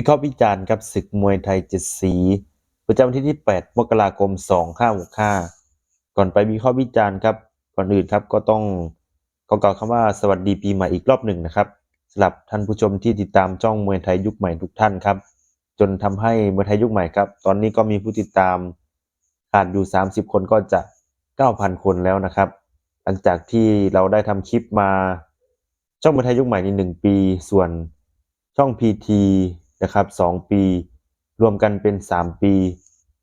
วิเคราะห์วิจารณ์ครับศึกมวยไทยเจ็ดสี ประจำวันที่ที่ 8 มกราคม 2565 ก่อนไปวิเคราะห์วิจารณ์ครับก่อนอื่นครับก็ต้องขอกล่าวคำว่าสวัสดีปีใหม่อีกรอบหนึ่งนะครับสำหรับท่านผู้ชมที่ติดตามจ้องมวยไทยยุคใหม่ทุกท่านครับ จนทำให้มวยไทยยุคใหม่ครับตอนนี้ก็มีผู้ติดตามขาดอยู่ 30 คนก็จะ 9,000 คนแล้วนะครับ หลังจากที่เราได้ทำคลิปมาช่องมวยไทยยุคใหม่ในหนึ่งปี ส่วนช่อง PT นะครับสองปี รวมกันเป็น 3 ปี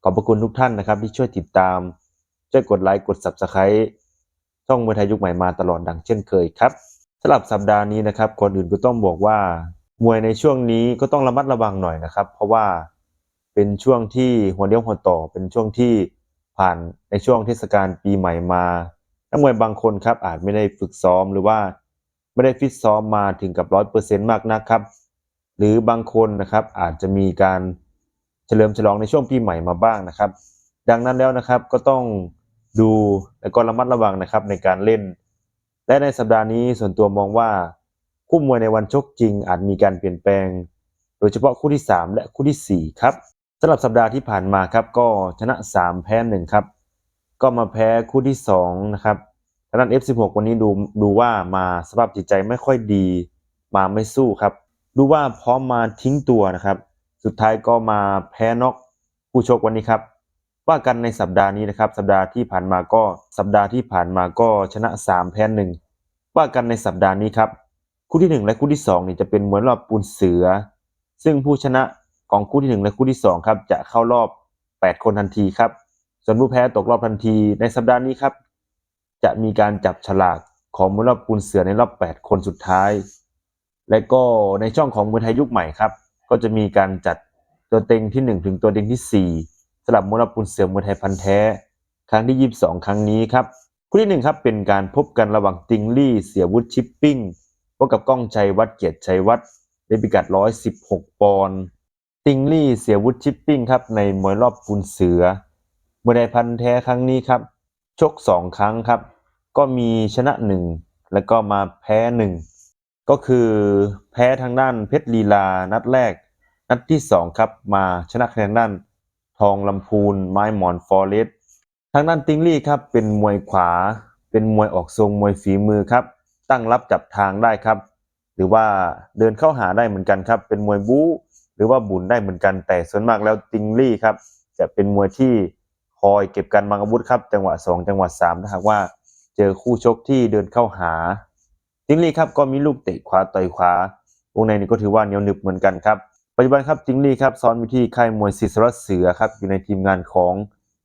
ขอบพระคุณทุกท่านนะครับ ที่ช่วยติดตาม ช่วยกดไลค์กด Subscribe ช่องมวยไทยยุคใหม่มาตลอดดังเช่นเคยครับสำหรับสัปดาห์นี้นะครับคนอื่นก็ต้องบอกว่า มวยในช่วงนี้ก็ต้องระมัดระวังหน่อยนะครับ เพราะว่าเป็นช่วงที่หัวเดียวหัวต่อ เป็นช่วงที่ผ่านในช่วงเทศกาลปีใหม่มานักมวยบางคนครับอาจไม่ได้ฝึกซ้อมหรือว่าไม่ได้ฟิตซ้อมมาถึงกับร้อยเปอร์เซ็นต์มากนะครับ หรือบางคนนะครับอาจจะมีการเฉลิมฉลองในช่วงปีใหม่มาบ้างนะครับ ดังนั้นแล้วนะครับก็ต้องดูและก็ระมัดระวังนะครับในการเล่น และในสัปดาห์นี้ส่วนตัวมองว่าคู่มวยในวันชกจริง อาจมีการเปลี่ยนแปลง โดยเฉพาะคู่ที่ 3 และคู่ทีสี่4 ครับสำหรับสัปดาห์ที่ผ่านมาครับก็ชนะ 3 แพ้1ครับก็มาแพ้คู่ที่2นะครับทางด้าน F16 วันนี้ดูดูว่ามาสภาพจิตใจไม่ค่อยดี มาไม่สู้ครับ ดูว่าพร้อมมาทิ้งตัวนะครับ สุดท้ายก็มาแพ้น็อกผู้ชกวันนี้ครับ ว่ากันในสัปดาห์นี้นะครับ สัปดาห์ที่ผ่านมาก็สัปดาห์ที่ผ่านมาก็ชนะ 3 แพ้หนึ่งว่ากันในสัปดาห์นี้ครับ คู่ที่ 1 และคู่ที่2นี่จะเป็นเหมวยรอบปูนเสือ ซึ่งผู้ชนะของคู่ที่ 1 และคู่ที่2ครับจะเข้ารอบ 8 คนทันทีครับ ส่วนผู้แพ้ตกรอบทันทีในสัปดาห์นี้ครับ จะมีการจับฉลากของมวยรอบปูนเสือในรอบ 8 คนสุดท้าย และก็ในช่องของมวยไทยยุคใหม่ครับ ก็จะมีการจัดตัวเต็งที่ 1 ถึงตัวเต็งที่ 4สำหรับมวยรอบปูนเสือมวยไทยพันแท้ ครั้งที่ 22 ครั้งนี้ครับคู่ที่1ครับเป็นการพบกันระหว่างติงลี่เสียวุฒิชิปปิ้งพบกับก้องชัยวัดเกียรติชัยวัฒน์ในพิกัด 116 ปอนด์ติงลี่เสียวุฒิชิปปิ้งครับในมวยรอบปูนเสือมวยไทยพันแท้ครั้งนี้ครับชก 2 ครั้งครับ ก็มีชนะ 1 แล้วก็มาแพ้ 1 ก็คือแพ้ทางด้านเพชรลีลานัดแรก นัดที่ 2 ครับ มาชนะคะแนนด้าน ทองลำพูนไม้หมอนฟอเรสทางด้านติงลี่ครับเป็นมวยขวา เป็นมวยออกทรงมวยฝีมือครับ ตั้งรับจับทางได้ครับ หรือว่าเดินเข้าหาได้เหมือนกันครับ เป็นมวยบู๊หรือว่าบุญได้เหมือนกันแต่ส่วนมากแล้วติงลี่ครับ จะเป็นมวยที่คอยเก็บการบังอาวุธครับ จังหวะ 2 จังหวะ3ถ้าหากว่าเจอคู่ชกที่เดินเข้าหา ติงลี่ครับก็มีลูกเตะขวาต่อยขวาวงในนี้ก็ถือว่าเหนียวหนึบเหมือนกันครับปัจจุบันครับจิงลี่ครับซ้อนอยู่ที่ค่ายมวยศิษรเสือครับอยู่ในทีมงานของ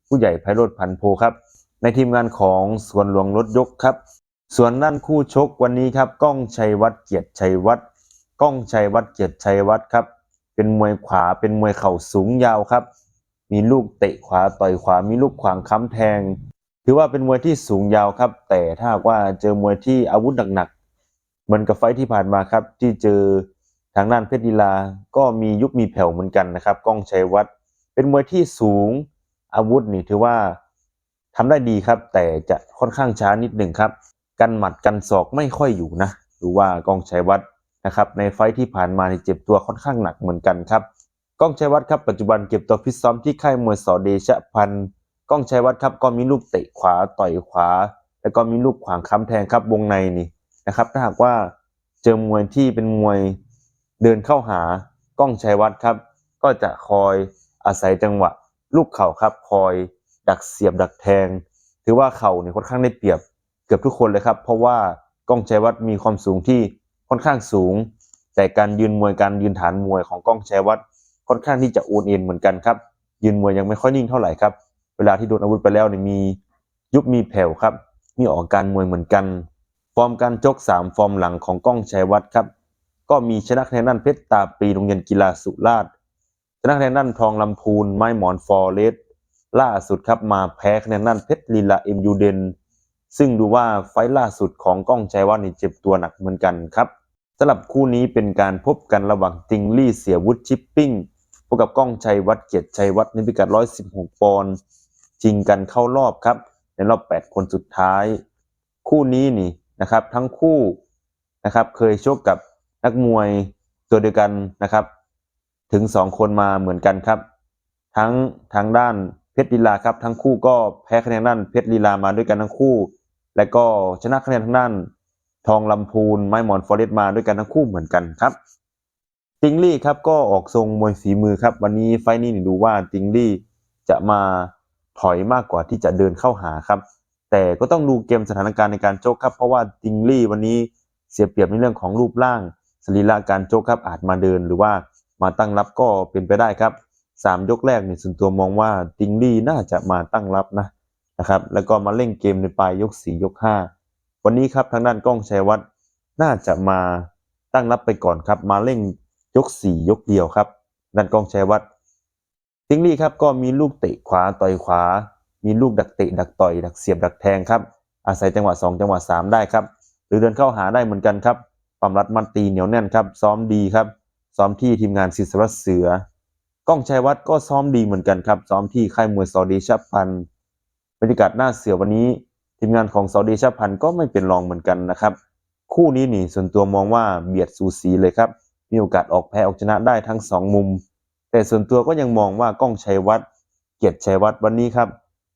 ผู้ใหญ่ไพโรธพันโพครับในทีมงานของสวนหลวงรถยกครับ ส่วนด้านคู่ชกวันนี้ครับก้องชัยวัฒน์เกียรติชัยวัฒน์ก้องชัยวัฒน์เกียรติชัยวัฒน์ครับเป็นมวยขวาเป็นมวยเข่าสูงยาวครับ มีลูกเตะขวาต่อยขวามีลูกขวางค้ำแทง ถือว่าเป็นมวยที่สูงยาวครับ แต่ถ้าว่าเจอมวยที่อาวุธหนัก เหมือนกับไฟที่ผ่านมาครับ ที่เจอทางด้านเพชรดีลา ก็มียุบมีแผ่วเหมือนกันนะครับก้องชัยวัฒน์เป็นมวยที่สูงอาวุธนี่ถือว่าทำได้ดีครับ แต่จะค่อนข้างช้านิดหนึ่งครับกันหมัดกันศอกไม่ค่อยอยู่นะหรือว่ากองชัยวัฒน์นะครับ ในไฟที่ผ่านมานี่เจ็บตัวค่อนข้างหนักเหมือนกันครับก้องชัยวัฒน์ครับปัจจุบันเก็บตัวฟิตซ้อมที่ค่ายมวยสอเดชะพันธ์ก้องชัยวัฒน์ครับก็มีลูกเตะขวาต่อยขวา แล้วก็มีลูกขวางค้ำแทงครับวงในนี่ นะครับ ถ้าหากว่าเจอมวยที่เป็นมวยเดินเข้าหากล้องชัยวัฒน์ครับ ก็จะคอยอาศัยจังหวะ ลูกเข่าครับ คอยดักเสียบดักแทง ถือว่าเข่าเนี่ยค่อนข้างได้เปรียบเกือบทุกคนเลยครับ เพราะว่ากล้องชัยวัฒน์มีความสูงที่ค่อนข้างสูง แต่การยืนมวยการยืนฐานมวยของกล้องชัยวัฒน์ค่อนข้างที่จะโอนเอ็นเหมือนกันครับ ยืนมวยยังไม่ค่อยนิ่งเท่าไหร่ครับ เวลาที่โดนอาวุธไปแล้วเนี่ยมียุบมีแผ่วครับ มีออกการมวยเหมือนกัน ฟอร์มการชกสามฟอร์มหลังของก้องชัยวัฒน์ครับ ก็มีชนะคะแนนด้านเพชรตาปีโรงเรียนกีฬาสุราษฎร์ชนะคะแนนด้านทองลำพูนไม้หมอนฟอร์เรสต์ล่าสุดครับมาแพ้คะแนนด้านเพชรลีลาเอ็มยูเดนซึ่งดูว่าไฟล์ล่าสุดของก้องชัยวัฒน์นี่เจ็บตัวหนักเหมือนกันครับสำหรับคู่นี้เป็นการพบกันระหว่างติงลี่เสียวุฒิชิปปิ้งพบกับก้องชัยวัฒน์เกียรติชัยวัฒน์ในพิกัด 116 ปอนด์ชิงกันเข้ารอบครับ ในรอบ 8 คนสุดท้าย คู่นี้นี่ นะครับทั้งคู่นะครับเคยชกกับนักมวยตัวเดียวกันนะครับ ถึง 2 คนมาเหมือนกันครับ ทั้งทางด้านเพชรลีลาครับ ทั้งคู่ก็แพ้คะแนนด้านเพชรลีลามาด้วยกันทั้งคู่ และก็ชนะคะแนนทางด้านทองลำพูนไม้หมอนฟอเรสต์มาด้วยกันทั้งคู่เหมือนกันครับติงลี่ครับก็ออกทรงมวยฝีมือครับ วันนี้ไฟล์นี้นี่ดูว่าติงลี่จะมาถอยมากกว่าที่จะเดินเข้าหาครับ แต่ก็ต้องดูเกมสถานการณ์ในการโจกครับ เพราะว่าติงลี่วันนี้เสียเปรียบในเรื่องของรูปร่างสรีระการโจกครับอาจมาเดินหรือว่ามาตั้งรับก็เป็นไปได้ครับสามยกแรกเนี่ยส่วนตัวมองว่าติงลี่น่าจะมาตั้งรับนะนะครับแล้วก็มาเล่นเกมในปลายยกสี่ยกห้าวันนี้ครับทางด้านกล้องชัยวัฒน์น่าจะมาตั้งรับไปก่อนครับ มาเล่นยกสี่ยกเดียวครับด้านกล้องชัยวัฒน์ติงลี่ครับก็มีลูกเตะขวาต่อยขวา มีลูกดักเตะดักต่อยดักเสียบดักแทงครับ อาศัยจังหวะ 2 จังหวะ 3 ได้ครับ หรือเดินเข้าหาได้เหมือนกันครับความรัดมันตีเหนียวแน่นครับ ซ้อมดีครับ ซ้อมที่ทีมงานศิษวัตเสือ ก้องชัยวัฒน์ก็ซ้อมดีเหมือนกันครับ ซ้อมที่ค่ายมวยซอเดชพันบรรยากาศหน้าเสือวันนี้ ทีมงานของซอเดชพันก็ไม่เป็นรองเหมือนกันนะครับ คู่นี้นี่ส่วนตัวมองว่าเบียดสูสีเลยครับ มีโอกาสออกแพ้ออกชนะได้ทั้งสองมุม แต่ส่วนตัวก็ยังมองว่าก้องชัยวัฒน์เกียรติชัยวัฒน์วันนี้ครับ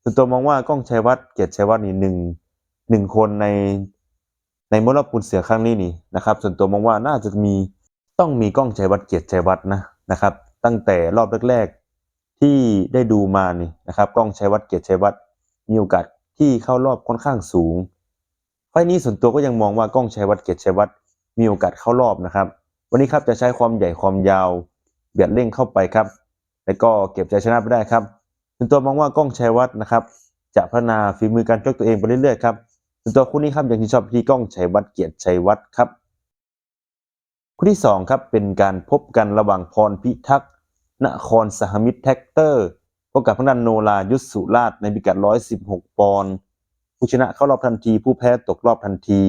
ส่วนตัวมองว่ากล้องชัยวัฒน์เกียรติชัยวัฒน์นี่หนึ่งหนึ่งคนในในมรดกปุนเสือครั้งนี้นี่นะครับ ส่วนตัวมองว่าน่าจะมีต้องมีกล้องชัยวัฒน์เกียรติชัยวัฒน์นะนะครับ ตั้งแต่รอบแรกๆที่ได้ดูมานี่นะครับ กล้องชัยวัฒน์เกียรติชัยวัฒน์มีโอกาสที่เข้ารอบค่อนข้างสูงไฟนี้ส่วนตัวก็ยังมองว่ากล้องชัยวัฒน์เกียรติชัยวัฒน์มีโอกาสเข้ารอบนะครับ วันนี้ครับจะใช้ความใหญ่ความยาวเบียดเร่งเข้าไปครับ แล้วก็เก็บใจชนะไปได้ครับ ส่วนตัวมองว่ากล้องชัยวัฒน์นะครับ จะพัฒนาฝีมือการชกตัวเองไปเรื่อยๆครับส่วนตัวคู่นี้ครับยังที่ชอบที่กล้องชัยวัฒน์เกียรติชัยวัฒน์ครับคู่ที่สองครับเป็นการพบกันระหว่างพรพิทักษ์นครสหมิตรแท็กเตอร์พบกับทางด้านโนรายุทธสุราชในพิกัด 116 ปอนด์ผู้ชนะเข้ารอบทันที ผู้แพ้ตกรอบทันที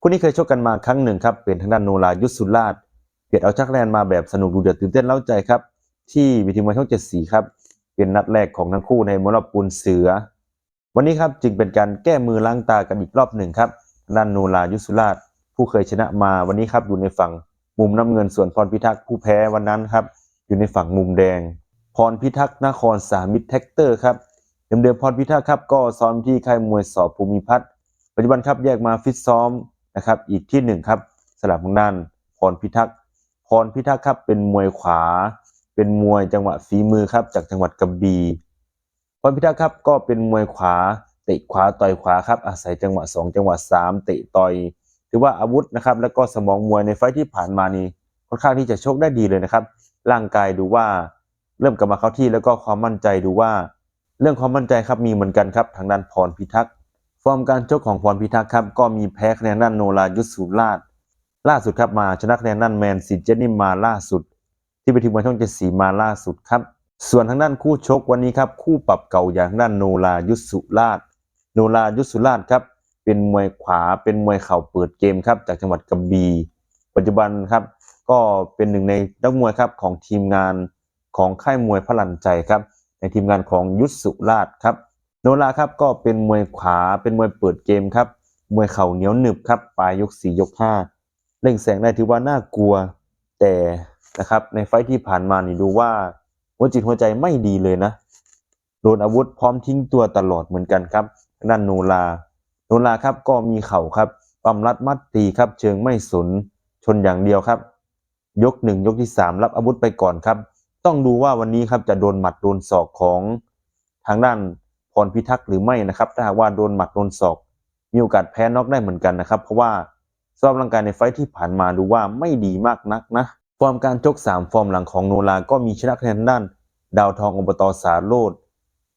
คู่นี้เคยชกกันมาครั้งหนึ่งครับเป็นทางด้านโนรายุทธสุราชเบียดเอาชักแลนมาแบบสนุกดูเดือดตื่นเต้นเล้าใจครับ ที่วิธีมวยช่องเจ็ดสีครับ เป็นนัดแรกของทั้งคู่ในมรปูนเสือ วันนี้ครับจึงเป็นการแก้มือล้างตากันอีกรอบหนึ่งครับด้านนูลายุสุราช ผู้เคยชนะมาวันนี้ครับอยู่ในฝั่งมุมน้ำเงินส่วนพรพิทักษ์ผู้แพ้วันนั้นครับ อยู่ในฝั่งมุมแดง พรพิทักษ์นครสามิตรแท็กเตอร์ครับเดิมๆพรพิทักษ์ครับก็ซ้อมที่ค่ายมวยสอบภูมิพัฒน์ปัจจุบันครับแยกมาฟิตซ้อมนะครับ อีกที่หนึ่งครับสลับทางด้านพรพิทักษ์พรพิทักษ์ครับเป็นมวยขวา เป็นมวยจังหวะฝีมือครับ จากจังหวัดกระบี่พรพิทักษ์ครับก็เป็นมวยขวาเตะขวาต่อยขวาครับ อาศัยจังหวะ 2 จังหวะ 3 เตะต่อยถือว่าอาวุธนะครับ แล้วก็สมองมวยในไฟที่ผ่านมานี่ค่อนข้างที่จะโชกได้ดีเลยนะครับ ร่างกายดูว่าเริ่มกลับมาเข้าที่แล้วก็ความมั่นใจดูว่า เรื่องความมั่นใจครับมีเหมือนกันครับทางด้านพรพิทักษ์ฟอร์มการชกของพรพิทักษ์ครับก็มีแพ้คะแนนด้านโนรายุทธสุราชล่าสุดครับมาชนะคะแนนด้านแมนซิเจนิมมาล่าสุด ที่ไปถึงวันช่องเจ็ดสีมาล่าสุดครับ ส่วนทางด้านคู่ชกวันนี้ครับ คู่ปรับเก่าอย่างด้านโนรายุสุราชโนรายุสุราชครับเป็นมวยขวาเป็นมวยเข่าเปิดเกมครับ จากจังหวัดกระบี่ปัจจุบันครับ ก็เป็นหนึ่งในนักมวยครับของทีมงานของค่ายมวยพลันใจครับ ในทีมงานของยุสุราชครับ โนราครับก็เป็นมวยขวาเป็นมวยเปิดเกมครับมวยเข่าเหนียวหนึบครับปลายยกสี่ยกห้าเล่งแสงได้ถือว่าน่ากลัว แต่ นะครับ ในไฟที่ผ่านมานี่ดูว่าหัวจิตหัวใจไม่ดีเลยนะ โดนอาวุธพร้อมทิ้งตัวตลอดเหมือนกันครับด้านโนลาโนลาครับก็มีเข่าครับปั๊มรัดมัดตีครับ เชิงไม่สนชนอย่างเดียวครับ ยกหนึ่งยกที่สามรับอาวุธไปก่อนครับ ต้องดูว่าวันนี้ครับจะโดนหมัดโดนศอกของทางด้านพรพิทักษ์หรือไม่นะครับ ถ้าหากว่าโดนหมัดโดนศอก มีโอกาสแพ้น็อกได้เหมือนกันนะครับ เพราะว่าสภาพร่างกายในไฟที่ผ่านมาดูว่าไม่ดีมากนักนะ ฟอร์มการชก3ฟอร์มหลังของโนราก็มีชนะคะแนนด้าน ดาวทองอบตสาโรด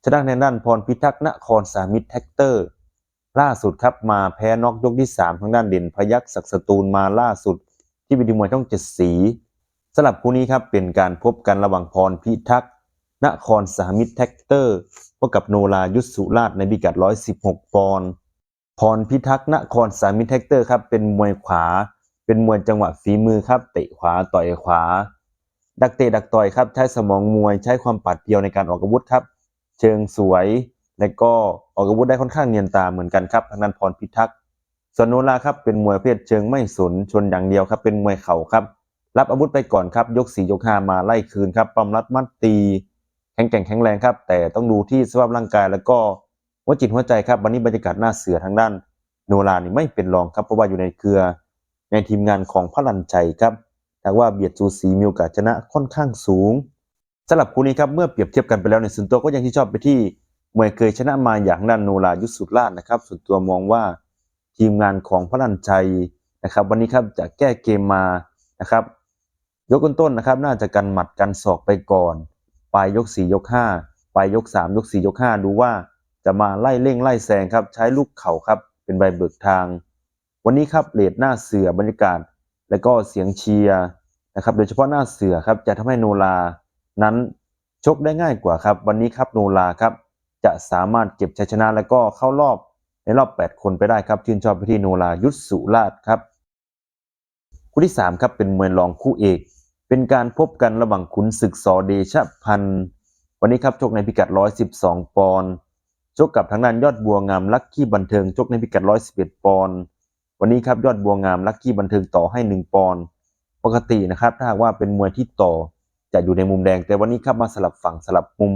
ชนะคะแนนด้านพรพิทักษ์นครสามิตรแท็กเตอร์ ล่าสุดครับมาแพ้น็อกยกที่ 3 ทางด้านเด่นพยักษ์ศักดิ์สตูลมาล่าสุด ที่วิดีมวยช่องเจ็ดสีสลับคู่นี้ครับเป็นการพบกันระหว่างพรพิทักษ์นครสามิตรแท็กเตอร์พบกับโนรายุทธสุราชในพิกัด 116 ปอนด์พรพิทักษ์นครสามิตรแท็กเตอร์ครับเป็นมวยขวา เป็นมวยจังหวะฝีมือครับ เตะขวาต่อยขวา ดักเตะดักต่อยครับ ใช้สมองมวยใช้ความปัดเดียวในการออกอาวุธครับ เชิงสวย และก็ออกอาวุธได้ค่อนข้างเนียนตาเหมือนกันครับทางด้านพรพิทักษ์ส่วนโนราครับเป็นมวยเพศเชิงไม่สนชนอย่างเดียวครับ เป็นมวยเข่าครับ รับอาวุธไปก่อนครับ ยกสี่ยกห้ามาไล่คืนครับปั๊มรัดมัดตีแข็งแกร่งแข็งแรงครับ แต่ต้องดูที่สภาพร่างกายแล้วก็หัวจิตหัวใจครับวันนี้บรรยากาศหน้าเสือทางด้านโนรานี่ไม่เป็นรองครับเพราะว่าอยู่ในเครือ ในทีมงานของพระลันใจครับแต่ว่าเบียดสูสีมีโอกาสชนะค่อนข้างสูงสำหรับคู่นี้ครับเมื่อเปรียบเทียบกันไปแล้วในส่วนตัวก็ยังที่ชอบไปที่มวยเคยชนะมาอย่างด้านโนรายุสุดลาดนะครับ ส่วนตัวมองว่าทีมงานของพระลันใจนะครับ วันนี้ครับจะแก้เกมมานะครับ ยกต้นๆนะครับ น่าจะกันหมัดกันศอกไปก่อนปลายยกสี่ยกห้าปลายยกสามยกสี่ยกห้าดูว่าจะมาไล่เร่งไล่แซงครับ ใช้ลูกเข่าครับ เป็นใบเบิกทาง วันนี้ครับเลดหน้าเสือบรรยากาศ และก็เสียงเชียร์นะครับโดยเฉพาะหน้าเสือครับจะทำให้โนรานั้นชกได้ง่ายกว่าครับ วันนี้ครับโนราครับจะสามารถเก็บชัยชนะและก็เข้ารอบในรอบ 8 คนไปได้ครับชื่นชอบไปที่โนรายุทธสุราชครับคู่ที่3ครับเป็นมวยรองคู่เอก เป็นการพบกันระหว่างขุนศึกสอเดชพันธ์วันนี้ครับชกในพิกัด 112 ปอนด์ชกกับทางด้านยอดบัวงามลักกี้บันเทิงชกในพิกัด 111 ปอนด์ วันนี้ครับยอดบัวงามลักกี้บันเทิงต่อให้ 1 ปอนด์ปกตินะครับ ถ้าหากว่าเป็นมวยที่ต่อจะอยู่ในมุมแดง แต่วันนี้ครับมาสลับฝั่งสลับมุม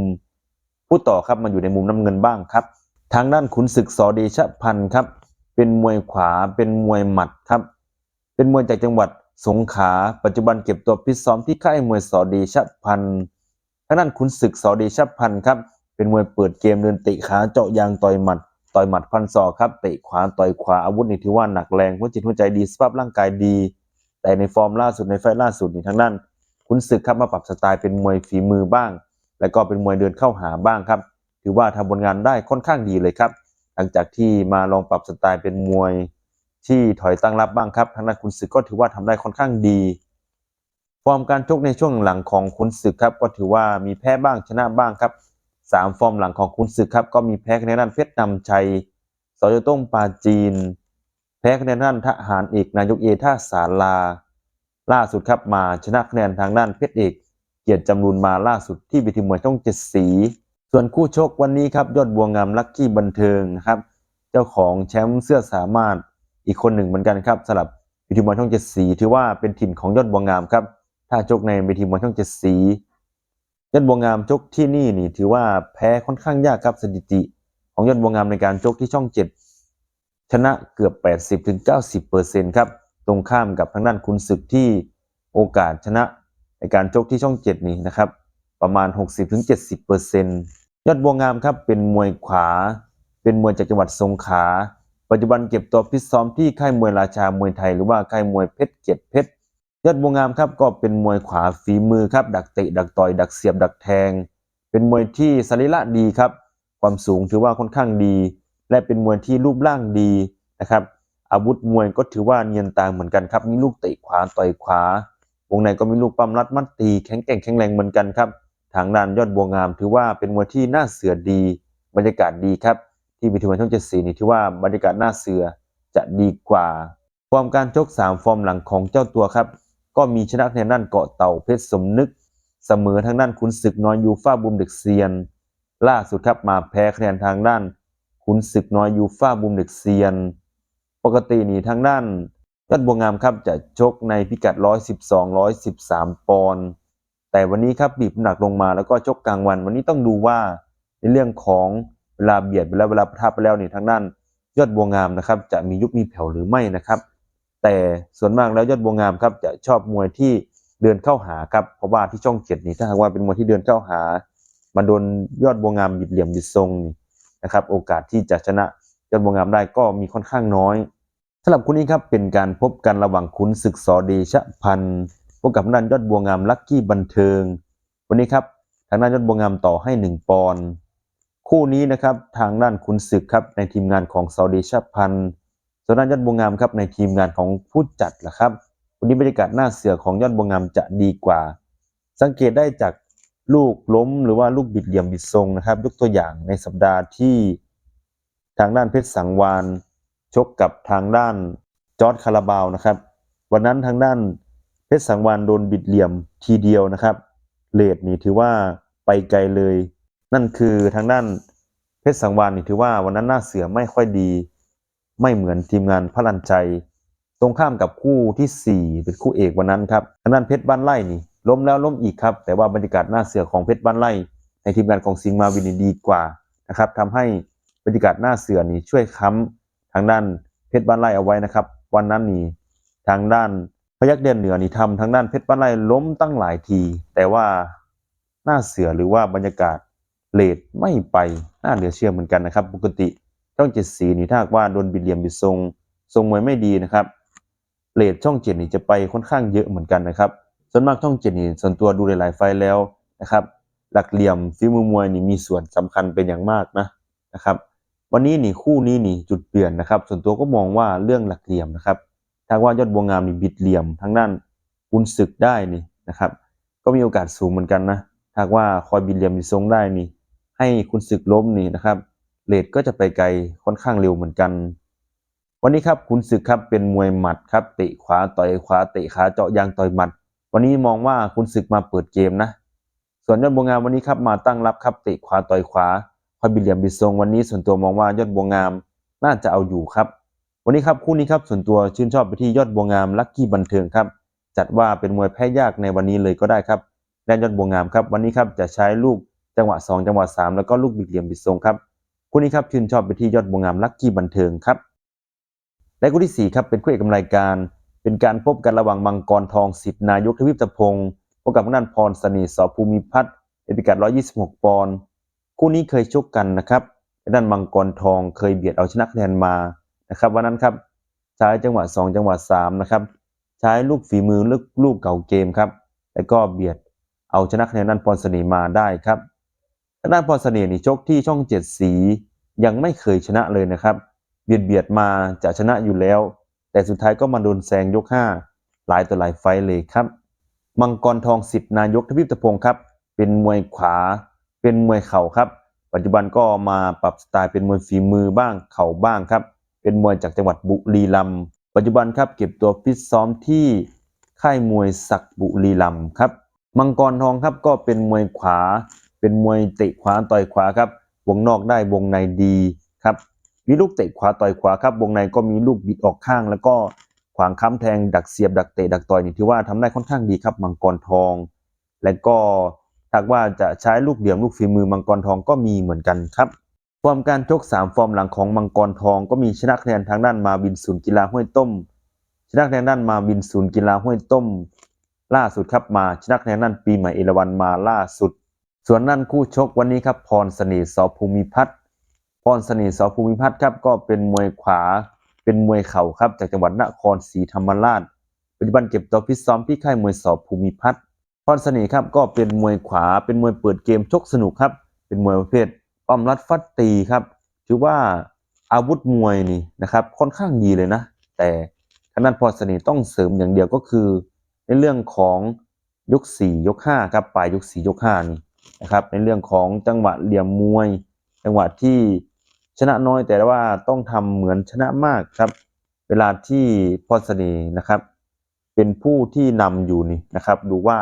ผู้ต่อครับมาอยู่ในมุมน้ำเงินบ้างครับ ทางด้านขุนศึกสอเดชพันธ์ครับ เป็นมวยขวาเป็นมวยหมัดครับ เป็นมวยจากจังหวัดสงขลาปัจจุบันเก็บตัวพิซ้อมที่ค่ายมวยสอเดชพันธ์ทางด้านขุนศึกสอเดชพันธ์ครับเป็นมวยเปิดเกมเดินเตะขาเจาะยางต่อยหมัด ต่อยหมัดพันศอกครับเตะขวาต่อยขวาอาวุธนี่ถือว่าหนักแรงหัวจิตหัวใจดีสภาพร่างกายดี แต่ในฟอร์มล่าสุดในไฟล์ล่าสุดนี่ทางด้านขุนศึกครับมาปรับสไตล์เป็นมวยฝีมือบ้าง แล้วก็เป็นมวยเดินเข้าหาบ้างครับ ถือว่าทำผลงานได้ค่อนข้างดีเลยครับ หลังจากที่มาลองปรับสไตล์เป็นมวยที่ถอยตั้งรับบ้างครับทางด้านขุนศึกก็ถือว่าทำได้ค่อนข้างดี ฟอร์มการชกในช่วงหลังของขุนศึกครับก็ถือว่ามีแพ้บ้างชนะบ้างครับ สามฟอร์มหลังของขุนศึกครับ ก็มีแพ้คะแนนด้านเพชรนำชัยสอยต้งปาจีน แพ้คะแนนด้านทหารเอกนายกเอท่าสาลา ล่าสุดครับมาชนะคะแนนทางด้านเพชรเอก เกียรติจำรูนมาล่าสุดที่เวทีมวยช่องเจ็ดสี ส่วนคู่ชกวันนี้ครับยอดบัวงามลักกี้บันเทิงนะครับ เจ้าของแชมป์เสื้อสามารถอีกคนหนึ่งเหมือนกันครับสำหรับเวทีมวยช่องเจ็ดสีถือว่าเป็นถิ่นของยอดบัวงามครับถ้าชกในเวทีมวยช่องเจ็ดสี ยอดบัวงามชกที่นี่นี่ถือว่าแพ้ค่อนข้างยากครับสถิติ ของยอดบัวงามในการชกที่ช่องเจ็ดชนะเกือบ 80-90%ครับตรงข้ามกับทางด้านคุณศึกที่โอกาสชนะในการชกที่ช่องเจ็ดนี้นะครับประมาณ 60-70%ยอดบัวงามครับเป็นมวยขวา เป็นมวยจากจังหวัดสงขลาปัจจุบันเก็บตัวฟิตซ้อมที่ค่ายมวยราชามวยไทย หรือว่าค่ายมวยเพชรเจ็ดเพชร ยอดบัวงามครับก็เป็นมวยขวาฝีมือครับ ดักเตะดักต่อย ดักเสียบดักแทง เป็นมวยที่สรีระดีครับ ความสูงถือว่าค่อนข้างดี และเป็นมวยที่รูปร่างดีนะครับ อาวุธมวยก็ถือว่าเนียนตาเหมือนกันครับ มีลูกเตะขวาต่อยขวา วงในก็มีลูกปั้มรัดมัดตีแข็งแกร่งแข็งแรงเหมือนกันครับ ทางด้านยอดบัวงามถือว่าเป็นมวยที่น่าเสือดี บรรยากาศดีครับ ที่วิทีวันช่องเจ็ดสีนี่ถือว่าบรรยากาศน่าเสือจะดีกว่า ฟอร์มการชกสามฟอร์มหลังของเจ้าตัวครับ ก็มีชนะคะแนนด้านเกาะเต่าเพชรสมนึก เสมอทางด้านขุนศึกน้อยยูฟ่าบุมเด็กเซียน ล่าสุดครับมาแพ้คะแนนทางด้านขุนศึกน้อยยูฟ่าบุมเด็กเซียน ปกตินี่ทางด้านยอดบัวงามครับจะชกในพิกัด 112 113 ปอนด์แต่วันนี้ครับบีบน้ำหนักลงมาแล้วก็ชกกลางวัน วันนี้ต้องดูว่าในเรื่องของเวลาเบียดไปแล้วเวลาประทับไปแล้วนี่ทางด้านยอดบัวงามนะครับ จะมียุบมีแผ่วหรือไม่นะครับ แต่ส่วนมากแล้วยอดบัวงามครับจะชอบมวยที่เดินเข้าหาครับเพราะว่าที่ช่องเจ็ดนี่ถ้าหากว่าเป็นมวยที่เดินเข้าหา มาโดนยอดบัวงามบิดเหลี่ยมบิดทรงนะครับ โอกาสที่จะชนะยอดบัวงามได้ก็มีค่อนข้างน้อยสำหรับคู่นี้ครับเป็นการพบกันระหว่างขุนศึกสอเดชะพันธ์พบกับทางด้านยอดบัวงามลักกี้บันเทิง วันนี้ครับทางด้านยอดบัวงามต่อให้หนึ่งปอนด์คู่นี้นะครับทางด้านขุนศึกครับในทีมงานของสอเดชะพันธ์ ส่วนด้านยอดบัวงามครับในทีมงานของผู้จัดล่ะครับวันนี้บรรยากาศหน้าเสือของยอดบัวงามจะดีกว่า สังเกตได้จากลูกล้มหรือว่าลูกบิดเหลี่ยมบิดทรงนะครับ ยกตัวอย่างในสัปดาห์ที่ทางด้านเพชรสังวานชกกับทางด้านจอร์ดคาราบาวนะครับ วันนั้นทางด้านเพชรสังวานโดนบิดเหลี่ยมทีเดียวนะครับเลดนี่ถือว่าไปไกลเลย นั่นคือทางด้านเพชรสังวานนี่ถือว่าวันนั้นหน้าเสือไม่ค่อยดี ไม่เหมือนทีมงานพระลันใจตรงข้ามกับคู่ที่สี่เป็นคู่เอกวันนั้นครับทางด้านเพชรบ้านไร่นี่ล้มแล้วล้มอีกครับ แต่ว่าบรรยากาศหน้าเสือของเพชรบ้านไร่ ในทีมงานของสิงห์มาวินนี่ดีกว่านะครับทำให้บรรยากาศหน้าเสือนี่ช่วยค้ำทางด้านเพชรบ้านไร่เอาไว้นะครับ วันนั้นนี่ทางด้านพยักเดนเหนือนี่ทำทางด้านเพชรบ้านไร่ล้มตั้งหลายที แต่ว่าหน้าเสือหรือว่าบรรยากาศเลดไม่ไปน่าเหลือเชื่อเหมือนกันนะครับ ปกติ ช่องเจ็ดสีนี่ถ้าว่าโดนบิดเหลี่ยมบิดทรง ทรงมวยไม่ดีนะครับเลดช่องเจ็ดนี่จะไปค่อนข้างเยอะเหมือนกันนะครับ ส่วนมากช่องเจ็ดนี่ส่วนตัวดูหลายๆไฟแล้วนะครับ หลักเหลี่ยมฝีมือมวยนี่มีส่วนสำคัญเป็นอย่างมากนะนะครับ วันนี้นี่คู่นี้นี่จุดเปลี่ยนนะครับ ส่วนตัวก็มองว่าเรื่องหลักเหลี่ยมนะครับถ้าว่ายอดบัวงามนี่บิดเหลี่ยมทางด้านคุณศึกได้นี่นะครับ ก็มีโอกาสสูงเหมือนกันนะถ้าว่าคอยบิดเหลี่ยมบิดทรงได้นี่ ให้คุณศึกล้มนี่นะครับ เลดก็จะไปไกลค่อนข้างเร็วเหมือนกัน วันนี้ครับคุณศึกครับเป็นมวยหมัดครับเตะขวาต่อยขวาเตะขาเจาะยางต่อยหมัด วันนี้มองว่าคุณศึกมาเปิดเกมนะ ส่วนยอดบวงงามวันนี้ครับมาตั้งรับครับเตะขวาต่อยขวาคอบิเหลี่ยมบิทรงวันนี้ส่วนตัวมองว่ายอดบวงงามน่าจะเอาอยู่ครับ วันนี้ครับคู่นี้ครับส่วนตัวชื่นชอบไปที่ยอดบวงงามลัคกี้บันเทิงครับจัดว่าเป็นมวยแพ้ยากในวันนี้เลยก็ได้ครับและยอดบัวงามครับวันนี้ครับจะใช้ลูกจังหวะ 2 จังหวะ 3 แล้วก็ลูกบิดเหลี่ยมบิดทรงครับ คู่นี้ครับชื่นชอบไปที่ยอดบัวงามลัคกี้บันเทิงครับ และคู่ที่สี่ครับเป็นคู่เอกกำรายการ เป็นการพบกันระหว่างมังกรทองสิทธินายกทวิปตะพงศ์พบกับทางด้านพรสนีสอภูมิพัฒน์ในพิกัด126 ปอนด์คู่นี้เคยชกกันนะครับด้านมังกรทองเคยเบียดเอาชนะคะแนนมานะครับวันนั้นครับใช้จังหวะ 2 จังหวะ3นะครับใช้ลูกฝีมือลูกลูกเก่าเกมครับแล้วก็เบียดเอาชนะคะแนนด้านพรสน่ห์มาได้ครับางด้านพรเสน่ห์นี่ชกที่ช่องเจ็ดสียังไม่เคยชนะเลยนะครับ เบียดเบียดมาจะชนะอยู่แล้ว แต่สุดท้ายก็มาโดนแซงยก 5 หลายต่อหลายไฟเลยครับ มังกรทองสิทธนายกทวิปตะพงศ์ครับ เป็นมวยขวา เป็นมวยเข่าครับ ปัจจุบันก็มาปรับสไตล์เป็นมวยฝีมือบ้างเข่าบ้างครับ เป็นมวยจากจังหวัดบุรีรัมย์ปัจจุบันครับเก็บตัวฟิตซ้อมที่ค่ายมวยศักดิ์บุรีรัมย์ครับ มังกรทองครับก็เป็นมวยขวา เป็นมวยเตะขวาต่อยขวาครับวงนอกได้วงในดีครับมีลูกเตะขวาต่อยขวาครับวงในก็มีลูกบิดออกข้าง แล้วก็ขวางค้ำแทงดักเสียบดักเตะดักต่อยนี่ถือว่าทำได้ค่อนข้างดีครับมังกรทอง และก็ถ้าว่าจะใช้ลูกเหลี่ยมลูกฝีมือมังกรทองก็มีเหมือนกันครับฟอร์มการชก3ฟอร์มหลังของมังกรทองก็มีชนะคะแนนทางด้านมาบินศูนย์กีฬาห้วยต้ม ชนะคะแนนด้านมาบินศูนย์กีฬาห้วยต้ม ล่าสุดครับมาชนะคะแนนด้านปีใหม่เอราวันมาล่าสุด ส่วนนั่นคู่ชกวันนี้ครับพรสน่ห์สอภูมิพัฒน์พรสน่ห์สอภูมิพัฒน์ครับก็เป็นมวยขวาเป็นมวยเข่าครับจากจังหวัดนครศรีธรรมราช ปัจจุบันเก็บตัวฟิตซ้อมที่ค่ายมวยสอภูมิพัฒน์พรสน่ห์ครับก็เป็นมวยขวาเป็นมวยเปิดเกมชกสนุกครับ เป็นมวยประเภทปั้มรัดฟัดตีครับถือว่าอาวุธมวยนี่นะครับค่อนข้างดีเลยนะ แต่ทางด้านพรสน่ห์ต้องเสริมอย่างเดียวก็คือ ในเรื่องของยก 4 ยก5ครับปลายยก 4 ยก5นี่ นะครับ ในเรื่องของจังหวะเหลี่ยมมวย จังหวะที่ชนะน้อยแต่ว่าต้องทำเหมือนชนะมากครับ เวลาที่พรเสน่นะครับ เป็นผู้ที่นำอยู่นี่นะครับดูว่า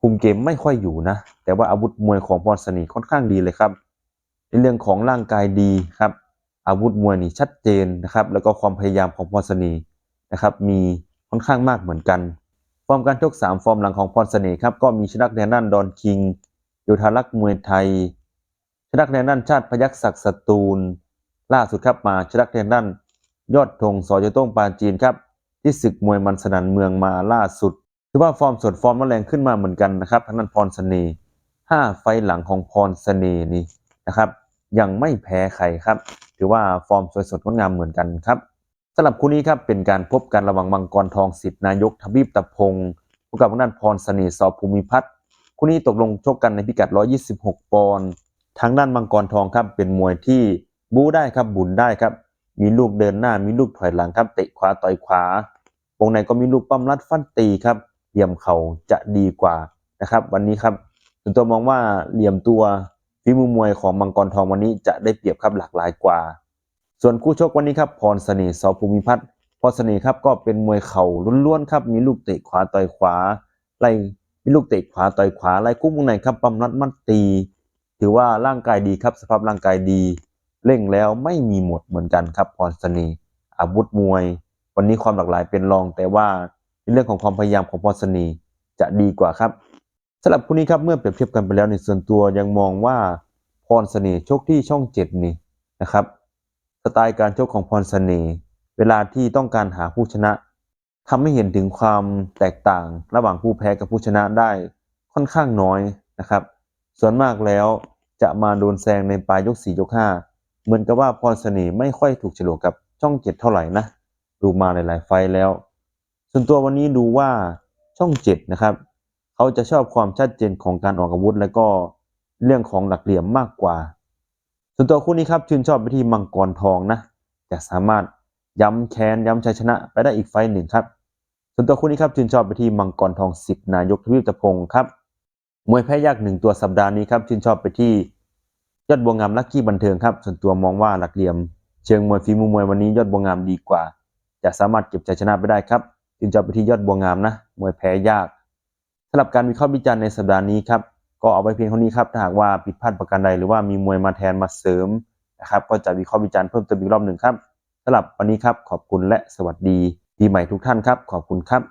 คุมเกมไม่ค่อยอยู่นะ แต่ว่าอาวุธมวยของพรเสน่ค่อนข้างดีเลยครับ ในเรื่องของร่างกายดีครับ อาวุธมวยนี่ชัดเจนนะครับ แล้วก็ความพยายามของพรเสน่นะครับ มีค่อนข้างมากเหมือนกัน ฟอร์มการชก3ฟอร์มหลังของพรเสน่ครับก็มีชนะแนนด้านดอนคิง ยธารักษ์มวยไทย ชนะแนนด้านชาติพยัคฆ์ศักดิ์สตูล ล่าสุดครับมาชนะแนนด้าน ยอดธงสอยโต้งปาจีนครับ ที่ศึกมวยมันสนันเมืองมาล่าสุดถือว่าฟอร์มสดฟอร์มแรงขึ้นมาเหมือนกันนะครับทางด้านพรเสน่ห์ห้าไฟหลังของพรเสน่ห์นี่นะครับ ยังไม่แพ้ใครครับ ถือว่าฟอร์มสวยสดงดงามเหมือนกันครับสำหรับคู่นี้ครับเป็นการพบกันระหว่างมังกรทองสิทธินายกทวีปตะพงศ์พบกับทางด้านพรเสน่ห์สอภูมิพัฒน์ คู่นี้ตกลงชกกันในพิกัด 126 ปอนด์ทางด้านมังกรทองครับเป็นมวยที่บู๊ได้ครับบุญได้ครับ มีลูกเดินหน้ามีลูกถอยหลังครับเตะขวาต่อยขวาวงในก็มีลูกปั้มรัดฟันตีครับเหลี่ยมเข่าจะดีกว่านะครับ วันนี้ครับส่วนตัวมองว่าเหลี่ยมตัวฝีมือมวยของมังกรทองวันนี้จะได้เปรียบครับหลากหลายกว่า ส่วนคู่ชกวันนี้ครับพรเสน่ห์สภูมิพัฒน์พรเสน่ห์ครับก็เป็นมวยเข่าล้วนๆครับมีลูกเตะขวาต่อยขวาไล่ มีลูกเตะขวาต่อยขวาไล่คู่วงในครับปั้มรัดมัดตี ถือว่าร่างกายดีครับสภาพร่างกายดีเร่งแล้วไม่มีหมดเหมือนกันครับพรเสน่ห์อาวุธมวย วันนี้ความหลากหลายเป็นรองแต่ว่าในเรื่องของความพยายามของพรสนีจะดีกว่าครับสำหรับคู่นี้ครับเมื่อเปรียบเทียบกันไปแล้วในส่วนตัวยังมองว่าพรเสน่ห์ชกที่ช่องเจ็ดนี่นะครับสไตล์การชกของพรเสน่เวลาที่ต้องการหาผู้ชนะ ทำให้เห็นถึงความแตกต่างระหว่างผู้แพ้กับผู้ชนะได้ค่อนข้างน้อยนะครับ ส่วนมากแล้วจะมาโดนแซงในปลายยกสี่ยกห้าเหมือนกับว่าพรเสน่ห์ไม่ค่อยถูกฉลกกับช่องเจ็ดเท่าไหร่นะดูมาหลาย ๆ ไฟแล้ว ส่วนตัววันนี้ดูว่าช่องเจ็ดนะครับเขาจะชอบความชัดเจนของการออกอาวุธ และก็เรื่องของหลักเหลี่ยมมากกว่า ส่วนตัวคู่นี้ครับชื่นชอบไปที่มังกรทองนะจะสามารถย้ำแค้นย้ำชัยชนะไปได้อีกไฟหนึ่งครับ ส่วนตัวคู่นี้ครับชื่นชอบไปที่มังกรทองสิบนายกทวีปตะพงครับมวยแพ้ยากหนึ่งตัวสัปดาห์นี้ครับชื่นชอบไปที่ยอดบัวงามลักกี้บันเทิงครับ ส่วนตัวมองว่าหลักเหลี่ยม เชิงมวยฝีมือมวยวันนี้ยอดบัวงามดีกว่า จะสามารถเก็บชัยชนะไปได้ครับชื่นชอบไปที่ยอดบัวงามนะมวยแพ้ยากสำหรับการวิเคราะห์วิจารณ์ในสัปดาห์นี้ครับก็เอาไว้เพียงเท่านี้ครับถ้าหากว่าผิดพลาดประการใดหรือว่ามีมวยมาแทนมาเสริมนะครับก็จะวิเคราะห์วิจารณ์เพิ่มเติมอีกรอบหนึ่งครับสำหรับวันนี้ครับขอบคุณและสวัสดี ปีใหม่ทุกท่านครับ ขอบคุณครับ